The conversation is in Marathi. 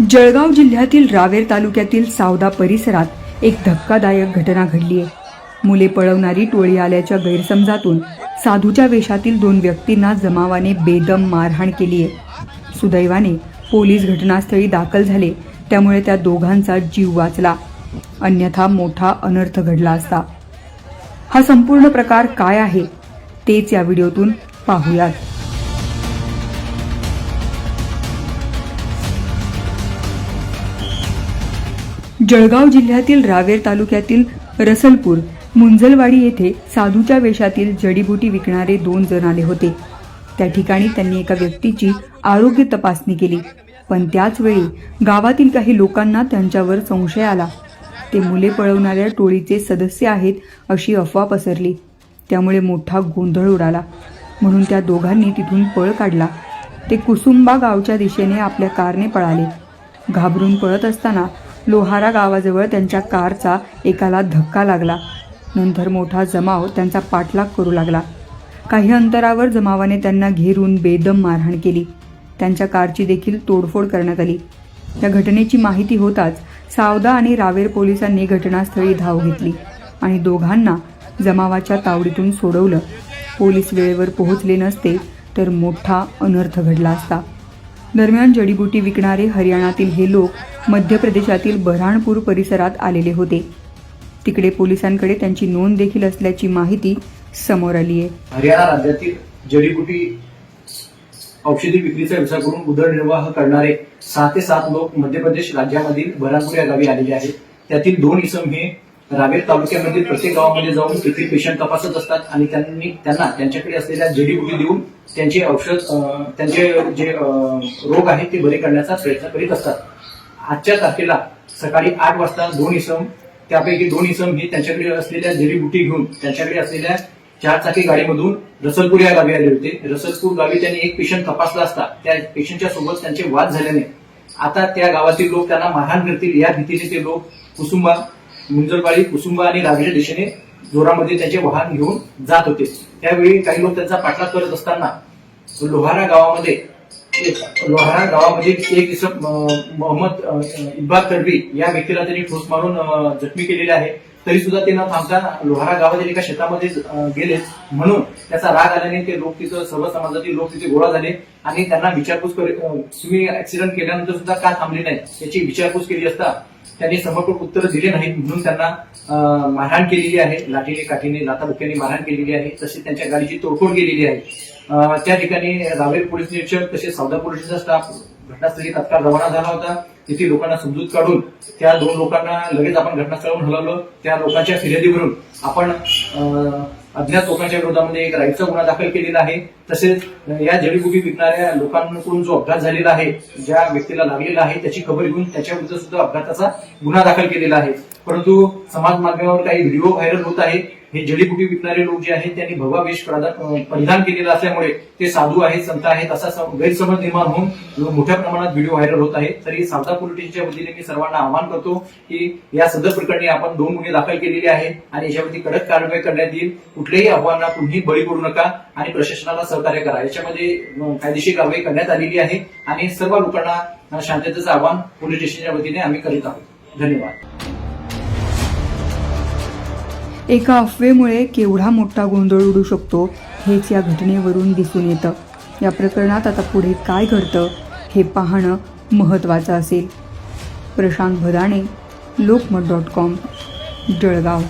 जळगाव जिल्ह्यातील रावेर तालुक्यातील सावदा परिसरात एक धक्कादायक घटना घडली आहे. मुले पळवणारी टोळी आल्याच्या गैरसमजातून साधूच्या वेशातील दोन व्यक्तींना जमावाने बेदम मारहाण केली आहे. सुदैवाने पोलीस घटनास्थळी दाखल झाले त्यामुळे त्या दोघांचा जीव वाचला. अन्यथा मोठा अनर्थ घडला असता. हा संपूर्ण प्रकार काय आहे तेच या व्हिडिओतून पाहूयात. जळगाव जिल्ह्यातील रावेर तालुक्यातील रसलपूर मुंजलवाडी येथे साधूच्या वेशातील जडीबुटी विकणारे दोन जण आले होते. त्या ठिकाणी त्यांनी एका व्यक्तीची आरोग्य तपासणी केली. पण त्याचवेळी गावातील काही लोकांना त्यांच्यावर संशय आला. ते मुले पळवणाऱ्या टोळीचे सदस्य आहेत अशी अफवा पसरली. त्यामुळे मोठा गोंधळ उडाला. म्हणून त्या दोघांनी तिथून पळ काढला. ते कुसुंबा गावच्या दिशेने आपल्या कारने पळाले. घाबरून पळत असताना लोहारा गावाजवळ त्यांच्या कारचा एकाला धक्का लागला. नंतर मोठा जमाव त्यांचा पाठलाग करू लागला. काही अंतरावर जमावाने त्यांना घेरून बेदम मारहाण केली. त्यांच्या कारची देखील तोडफोड करण्यात आली. या घटनेची माहिती होताच सावदा आणि रावेर पोलिसांनी घटनास्थळी धाव घेतली आणि दोघांना जमावाच्या तावडीतून सोडवलं. पोलीस वेळेवर पोहोचले नसते तर मोठा अनर्थ घडला असता. दरम्यान जडीबुटी विकणारे हरियाणातील हे लोक मध्य प्रदेशातील बऱ्हाणपूर परिसरात आलेले होते. तिकडे पोलिसांकडे त्यांची नोंद देखील असल्याची माहिती समोर आली आहे. हरियाणा राज्यातील जडीबुटी औषधी विक्रीचा व्यवसाय करून उदरनिर्वाह करणारे सहा ते सात लोक मध्य प्रदेश राज्यामधील बऱ्हाणपूर या गावी आलेले आहेत. त्यातील दोन इसम हे रावेर तालुक्यामधील प्रत्येक गावामध्ये जाऊन तेथील पेशंट तपासत असतात आणि त्यांनी त्यांना त्यांच्याकडे असलेल्या जडीबुटी देऊन त्यांचे औषध त्यांचे जे रोग आहेत ते बरे करण्याचा प्रयत्न करीत असतात. आजच्या तारखेला सकाळी आठ वाजता दोन इसम त्यापैकी दोन इसम हे त्यांच्याकडे असलेल्या जडीबुटी घेऊन त्यांच्याकडे असलेल्या चार चाकी गाडीमधून रसलपूर या गावी आले होते. रसलपूर गावी त्यांनी एक पेशंट तपासला असता. त्या पेशंटच्या सोबत त्यांचे वाद झाल्याने आता त्या गावातील लोक त्यांना मारहाण करतील. या भीतीने ते लोक कुसुंबा मुंजरपाळी कुसुंबा आणि रावेच्या दिशेने जोरामध्ये त्याचे वाहन घेऊन जात होते. त्यावेळी काही लोक त्यांचा पाठलाग करत असताना लोहारा गावामध्ये लोहारा गावामध्ये एक इसम मोहम्मद अं, इक्बाल तडवी या व्यक्तीला त्यांनी ठोस मारून जखमी केलेले आहे. तरी सुद्धा ते न थांबता लोहारा गावातील एका शेतामध्ये गेले. म्हणून त्याचा राग आल्याने ते लोक तिथं सर्व समाजातील लोक तिथे गोळा झाले आणि त्यांना विचारपूस कर तुम्ही ऍक्सिडेंट केल्यानंतर सुद्धा का थांबले नाही? याची विचारपूस केली असता त्यांनी समर्पक उत्तर दिले नाहीत म्हणून त्यांना मारहाण केलेली आहे. लाठीने काठीने लाथाबुक्याने मारहाण केलेली आहे. तसेच त्यांच्या गाडीची तोडफोड केलेली आहे. त्या ठिकाणी रावेर पोलीस निरीक्षक तसेच सौदा पोलिसांचा स्टाफ घटनास्थळी तत्काळ रवाना झाला होता. तिथे लोकांना समजूत काढून त्या दोन लोकांना लगेच आपण घटनास्थळावरून हलवलं. त्या लोकांच्या फिर्यादीवरून आपण अज्ञात लोकांच्या विरोधामध्ये एक राईटचा गुन्हा दाखल केलेला आहे. तसेच या जडीबुटी विकणाऱ्या लोकांकडून जो अपघात झालेला आहे ज्या व्यक्तीला लागलेला आहे त्याची खबर घेऊन त्याच्या सुद्धा अपघाताचा गुन्हा दाखल केलेला आहे. परंतु समाज माध्यमावर काही व्हिडिओ व्हायरल होत आहे हे जडीबुटी विकणारे लोक जे आहेत त्यांनी भगवा वेश परिधान केलेला असल्यामुळे ते साधू आहेत संत आहेत असा गैरसमज निर्माण होऊन मोठ्या प्रमाणात व्हिडिओ व्हायरल होत आहे तरी सावधा पोलीस स्टेशनच्या वतीने मी सर्वांना आवाहन करतो की या सदर प्रकरणी आपण दोन गुन्हे दाखल केलेले आहे आणि याच्यावरती कडक कारवाई करण्यात येईल. कुठल्याही आव्हानांना तुम्ही बळी पडू नका आणि प्रशासनाला सहकार्य करा. याच्यामध्ये कायदेशीर कारवाई करण्यात आलेली आहे आणि सर्व लोकांना शांततेचं आवाहन पोलीस स्टेशनच्या वतीने आम्ही करीत आहोत. धन्यवाद. एका अफवेमुळे केवढा मोठा गोंधळ उडू शकतो हेच या घटनेवरून दिसून येतं. या प्रकरणात आता पुढे काय घडतं हे पाहणं महत्त्वाचं असेल. Prashant Bhadane Lokmat dot com Jalgaon.